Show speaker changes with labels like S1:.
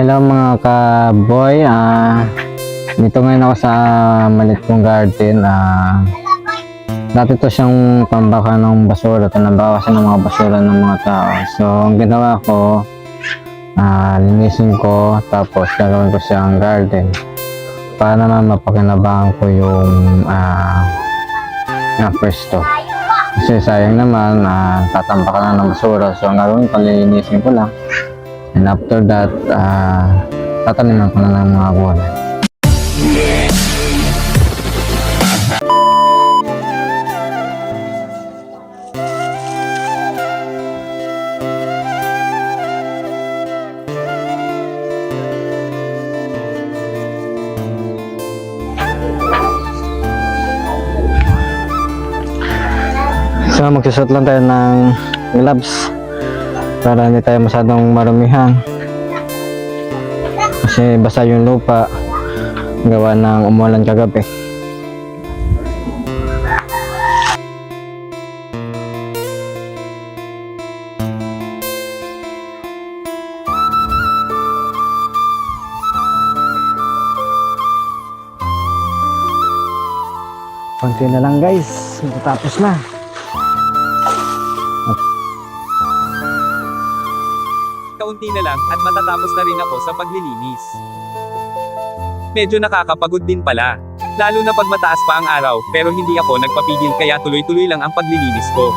S1: Hello mga kaboy, ah uh, dito ngayon ako sa malit kong garden. Ah, uh, dati to siyang pambaka ng basura, tinabawasan ng mga basura ng mga tao. So ang ginawa ko, ah, uh, linisin ko tapos gagawin ko siyang garden para naman mapakinabangan ko yung ah, uh, na first off. Kasi sayang naman, ah, tatambakan na ng basura. So, ang gagawin ko, lilinisin ko lang. And after that, ah, tataniman ko na ng mga gulay. So, magsusot lang tayo ng gloves para hindi tayo masyadong marumihan. Kasi basa yung lupa gawa ng umulan kagabi. Konti na lang guys, matatapos na.
S2: Kaunti na lang at matatapos na rin ako sa paglilinis. Medyo nakakapagod din pala. Lalo na pag mataas pa ang araw, pero hindi ako nagpapigil kaya tuloy-tuloy lang ang paglilinis ko.